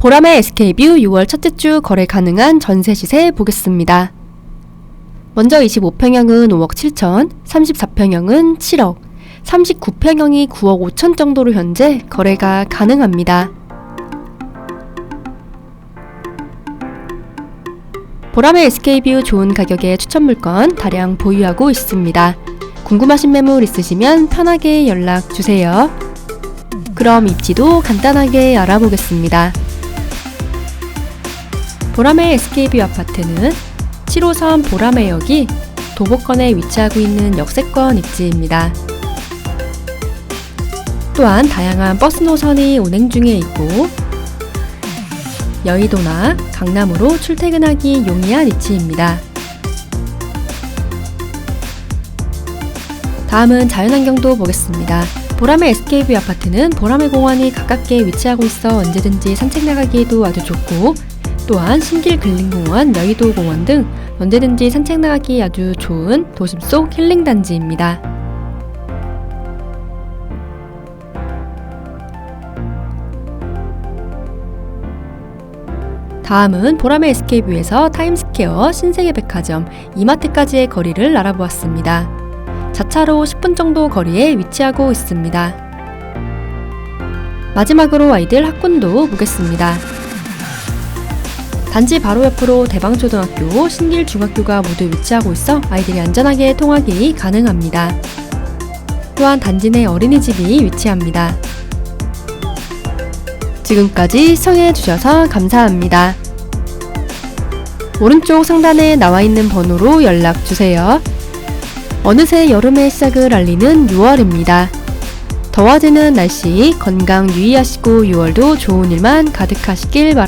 보람의 SK뷰 6월 첫째 주 거래 가능한 전세 시세 보겠습니다. 먼저 25평형은 5억 7천, 34평형은 7억, 39평형이 9억 5천 정도로 현재 거래가 가능합니다. 보람의 SK뷰 좋은 가격에 추천 물건 다량 보유하고 있습니다. 궁금하신 매물 있으시면 편하게 연락 주세요. 그럼 입지도 간단하게 알아보겠습니다. 보람의 SK뷰 아파트는 7호선 보람의역이 도보권에 위치하고 있는 역세권 입지입니다. 또한 다양한 버스 노선이 운행 중에 있고 여의도나 강남으로 출퇴근하기 용이한 위치입니다. 다음은 자연환경도 보겠습니다. 보람의 SK뷰 아파트는 보람의 공원이 가깝게 위치하고 있어 언제든지 산책 나가기에도 아주 좋고 또한 신길 근린공원, 여의도 공원 등 언제든지 산책 나가기 아주 좋은 도심 속 힐링 단지입니다. 다음은 보람의 SK뷰에서 타임스퀘어, 신세계 백화점, 이마트까지의 거리를 알아보았습니다. 자차로 10분 정도 거리에 위치하고 있습니다. 마지막으로 아이들 학군도 보겠습니다. 단지 바로 옆으로 대방초등학교, 신길중학교가 모두 위치하고 있어 아이들이 안전하게 통학이 가능합니다. 또한 단지 내 어린이집이 위치합니다. 지금까지 시청해주셔서 감사합니다. 오른쪽 상단에 나와 있는 번호로 연락주세요. 어느새 여름의 시작을 알리는 6월입니다. 더워지는 날씨 건강 유의하시고 6월도 좋은 일만 가득하시길 바랍니다.